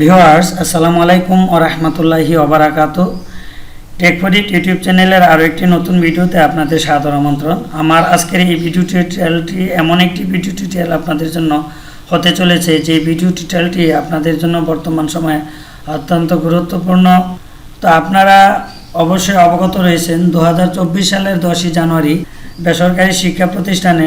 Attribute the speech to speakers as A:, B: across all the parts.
A: Viewers, আসসালামু আলাইকুম ও রহমতুল্লাহি ওবরাকাত টেকপডিট ইউটিউব চ্যানেলের আরও একটি নতুন ভিডিওতে আপনাদের সাদর আমন্ত্রণ। আমার আজকের এই ভিডিও টিউটোরিয়ালটি এমন একটি ভিডিও টিউটোরিয়াল আপনাদের জন্য হতে চলেছে, যে ভিডিও টিউটোরিয়ালটি আপনাদের জন্য বর্তমান সময়ে অত্যন্ত গুরুত্বপূর্ণ। তো আপনারা অবশ্যই অবগত রয়েছেন, দু হাজার চব্বিশ সালের দশই জানুয়ারি বেসরকারি শিক্ষা প্রতিষ্ঠানে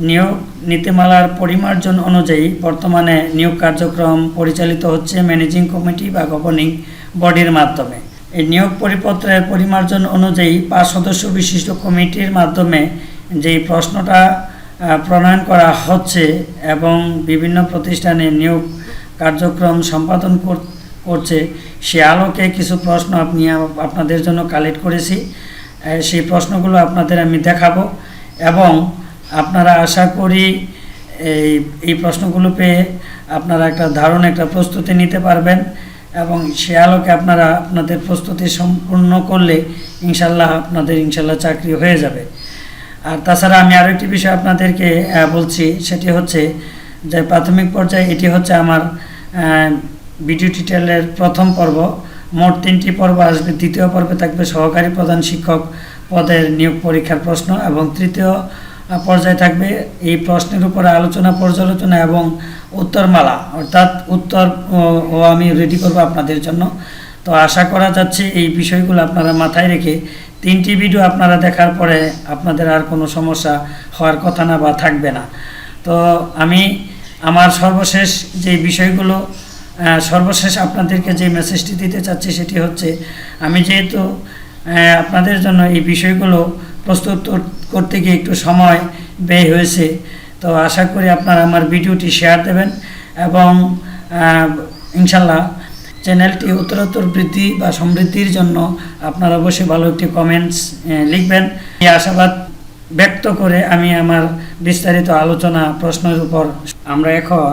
A: নিয়োগ নীতিমালার পরিমার্জন অনুযায়ী বর্তমানে নিয়োগ কার্যক্রম পরিচালিত হচ্ছে ম্যানেজিং কমিটি বা গভর্নিং বডির মাধ্যমে। এই নিয়োগ পরিপত্রের পরিমার্জন অনুযায়ী পাঁচ সদস্য বিশিষ্ট কমিটির মাধ্যমে যেই প্রশ্নটা প্রণয়ন করা হচ্ছে এবং বিভিন্ন প্রতিষ্ঠানে নিয়োগ কার্যক্রম সম্পাদন কর- করছে, সে আলোকে কিছু প্রশ্ন আপনি আপনাদের জন্য কালেক্ট করেছি। সেই প্রশ্নগুলো আপনাদের আমি দেখাবো এবং আপনারা আশা করি এই এই প্রশ্নগুলো পেয়ে আপনারা একটা ধারণা একটা প্রস্তুতি নিতে পারবেন এবং সে আলোকে আপনারা আপনাদের প্রস্তুতি সম্পূর্ণ করলে ইনশাল্লাহ আপনাদের ইনশাল্লাহ চাকরি হয়ে যাবে। আর তাছাড়া আমি আরও একটি বিষয় আপনাদেরকে বলছি, সেটি হচ্ছে যে প্রাথমিক পর্যায়ে এটি হচ্ছে আমার ভিডিও টিউটোরিয়ালের প্রথম পর্ব। মোট তিনটি পর্ব আসবে। দ্বিতীয় পর্বে থাকবে সহকারী প্রধান শিক্ষক পদের নিয়োগ পরীক্ষার প্রশ্ন এবং তৃতীয় পর্যায়ে থাকবে এই প্রশ্নের উপরে আলোচনা, পর্যালোচনা এবং উত্তরমালা। অর্থাৎ উত্তর ও- আমি রেডি করব আপনাদের জন্য। তো আশা করা যাচ্ছে এই বিষয়গুলো আপনারা মাথায় রেখে তিনটি ভিডিও আপনারা দেখার পরে আপনাদের আর কোনো সমস্যা হওয়ার কথা না বা থাকবে না। তো আমি আমার সর্বশেষ যে বিষয়গুলো সর্বশেষ আপনাদেরকে যে মেসেজটি দিতে চাচ্ছি সেটি হচ্ছে, আমি যেহেতু আপনাদের জন্য এই বিষয়গুলো প্রস্তুত করতে গিয়ে একটু সময় ব্যয় হয়েছে। তো আশা করি আপনারা আমার ভিডিওটি শেয়ার দেবেন এবং ইনশাল্লাহ চ্যানেলটি উত্তরোত্তর বৃদ্ধি বা সমৃদ্ধির জন্য আপনারা অবশ্যই ভালো একটি কমেন্টস লিখবেন। এই আশাবাদ ব্যক্ত করে আমি আমার বিস্তারিত আলোচনা প্রশ্নের উপর আমরা এখন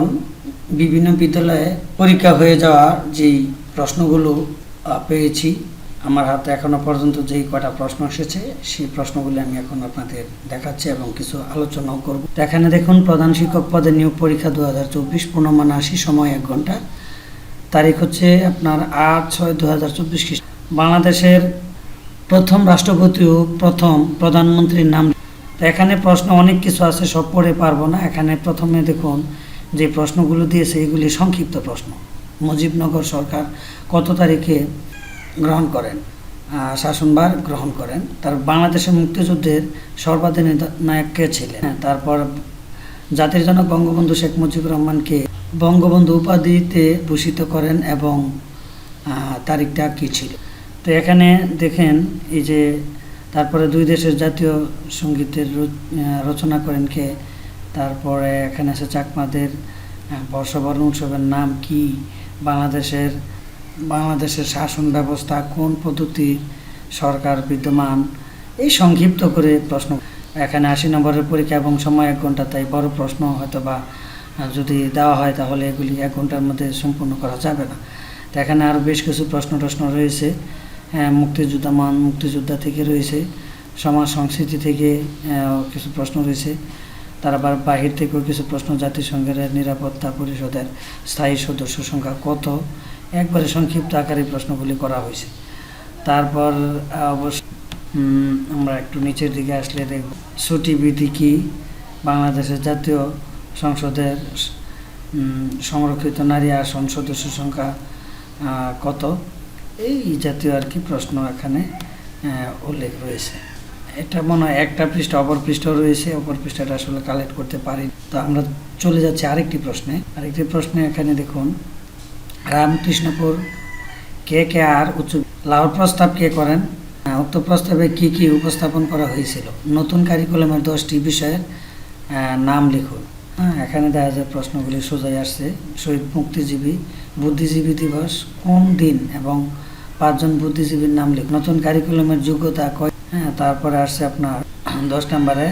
A: বিভিন্ন বিদ্যালয়ে পরীক্ষা হয়ে যাওয়া যেই প্রশ্নগুলো পেয়েছি আমার হাতে এখনও পর্যন্ত যেই কটা প্রশ্ন এসেছে, সেই প্রশ্নগুলি আমি এখন আপনাদের দেখাচ্ছি এবং কিছু আলোচনাও করব। এখানে দেখুন, প্রধান শিক্ষক পদে নিয়োগ পরীক্ষা দু হাজার চব্বিশ, পূর্ণমান আশি, সময় এক ঘণ্টা। তারিখ হচ্ছে আপনার আট ছয় দু হাজার চব্বিশ বাংলাদেশের প্রথম রাষ্ট্রপতি ও প্রথম প্রধানমন্ত্রীর নাম। এখানে প্রশ্ন অনেক কিছু আছে, সব পড়ে পারব না। এখানে প্রথমে দেখুন, যে প্রশ্নগুলো দিয়েছে, এগুলি সংক্ষিপ্ত প্রশ্ন। মুজিবনগর সরকার কত তারিখে গ্রহণ করেন শাসনভার গ্রহণ করেন। তার বাংলাদেশের মুক্তিযুদ্ধের সর্বাধিনায়ক কে ছিলেন? হ্যাঁ, তারপর জাতির জনক বঙ্গবন্ধু শেখ মুজিবুর রহমানকে বঙ্গবন্ধু উপাধিতে ভূষিত করেন এবং তারিখটা কী ছিল? তো এখানে দেখেন এই যে তারপরে দুই দেশের জাতীয় সঙ্গীতের রচনা করেন কে। তারপরে এখানে আছে চাকমাদের বর্ষবরণ উৎসবের নাম কি? বাংলাদেশের বাংলাদেশের শাসন ব্যবস্থা কোন পদ্ধতি সরকার বিদ্যমান এই সংক্ষিপ্ত করে প্রশ্ন। এখানে আশি নম্বরের পরীক্ষা এবং সময় এক ঘণ্টা তাই বড় প্রশ্ন হয়তো বা যদি দেওয়া হয় তাহলে এগুলি এক ঘণ্টার মধ্যে সম্পূর্ণ করা যাবে না। তো এখানে আরও বেশ কিছু প্রশ্ন টশ্ন রয়েছে। হ্যাঁ, মুক্তিযোদ্ধা মান মুক্তিযোদ্ধা থেকে রয়েছে সমাজ সংস্কৃতি থেকে কিছু প্রশ্ন রয়েছে। তার আবার বাহির থেকেও কিছু প্রশ্ন জাতিসংঘের নিরাপত্তা পরিষদের স্থায়ী সদস্য সংখ্যা কত? একবারে সংক্ষিপ্ত আকারে প্রশ্নগুলি করা হয়েছে। তারপর অবশ্য আমরা একটু নিচের দিকে আসলে দেখব। ছুটি বিধি কি? বাংলাদেশের জাতীয় সংসদের সংরক্ষিত নারী আসন সদস্য সংখ্যা কত? এই জাতীয় আর কি প্রশ্ন এখানে উল্লেখ রয়েছে। এটা মনে হয় একটা পৃষ্ঠা, অপর পৃষ্ঠা রয়েছে। অপর পৃষ্ঠাটা আসলে কালেক্ট করতে পারি। তো আমরা চলে যাচ্ছি আরেকটি প্রশ্নে। আরেকটি প্রশ্নে এখানে দেখুন রামকৃষ্ণপুর। কে কে আর উচ্চ লাহোর প্রস্তাব কে করেন? উক্ত প্রস্তাবে কি কি উপস্থাপন করা হয়েছিল? নতুন কারিকুলামের দশটি বিষয়ের নাম লিখুন। হ্যাঁ এখানে দেখা যায় প্রশ্নগুলি সোজাই আসছে। শহীদ মুক্তিজীবী বুদ্ধিজীবী দিবস, কোন দিন এবং পাঁচজন বুদ্ধিজীবীর নাম লিখুন। নতুন কারিকুলামের যোগ্যতা কয়? হ্যাঁ তারপরে আসছে আপনার দশ নম্বরে,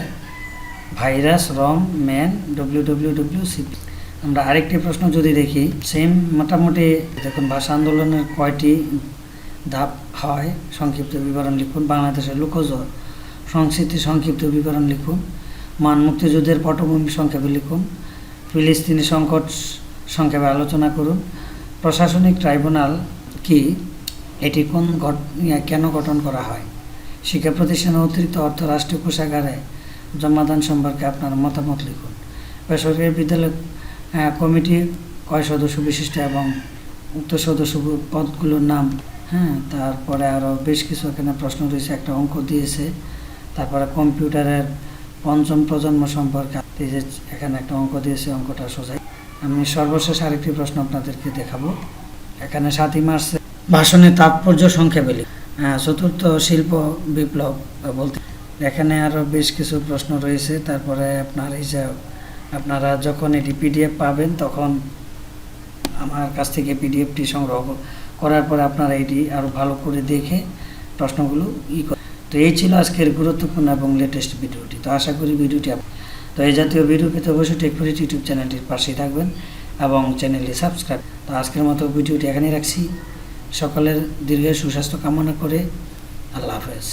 A: ভাইরাস, রং, man W W W CP আমরা আরেকটি প্রশ্ন যদি দেখি সেম মোটামুটি দেখুন, ভাষা আন্দোলনের কয়টি ধাপ হয়? সংক্ষিপ্ত বিবরণ লিখুন, বাংলাদেশের লোকজ সংস্কৃতি সংক্ষিপ্ত বিবরণ লিখুন, মান মুক্তিযুদ্ধের পটভূমি সংক্ষেপে লিখুন, ফিলিস্তিনি সংকট সংক্ষেপে আলোচনা করুন। প্রশাসনিক ট্রাইব্যুনাল কি? এটি কোন কেন গঠন করা হয়? শিক্ষা প্রতিষ্ঠানের অতিরিক্ত অর্থ রাষ্ট্রীয় কোষাগারে জমাদান সম্পর্কে আপনার মতামত লিখুন। বেসরকারি বিদ্যালয় কমিটি কয় সদস্য বিশিষ্ট এবং উক্ত সদস্য পদগুলোর নাম হ্যাঁ তারপরে আরও বেশ কিছু এখানে প্রশ্ন রয়েছে, একটা অঙ্ক দিয়েছে, তারপরে কম্পিউটারের পঞ্চম প্রজন্ম সম্পর্কে এখানে একটা অঙ্ক দিয়েছে, অঙ্কটা সোজাই আমি সর্বশেষ আরেকটি প্রশ্ন আপনাদেরকে দেখাবো এখানে সাতই মার্চ ভাষণের তাৎপর্য সংক্ষেপে লিখুন। হ্যাঁ চতুর্থ শিল্প বিপ্লব বলতে, এখানে আরও বেশ কিছু প্রশ্ন রয়েছে, তারপরে আপনার এই যে আপনারা যখন এটি পিডিএফ পাবেন, তখন আমার কাছ থেকে পিডিএফটি সংগ্রহ করার পরে আপনারা এটি আরও ভালো করে দেখে প্রশ্নগুলো ই তো এই ছিল আজকের গুরুত্বপূর্ণ এবং লেটেস্ট ভিডিওটি। তো আশা করি ভিডিওটি তো এই জাতীয় ভিডিও পেতে অবশ্যই টেকফরিট ইউটিউব চ্যানেলটির পাশেই থাকবেন এবং চ্যানেলটি সাবস্ক্রাইব তো আজকের মতো ভিডিওটি এখানেই রাখছি। সকলের দীর্ঘ সুস্বাস্থ্য কামনা করে আল্লাহ হাফেজ।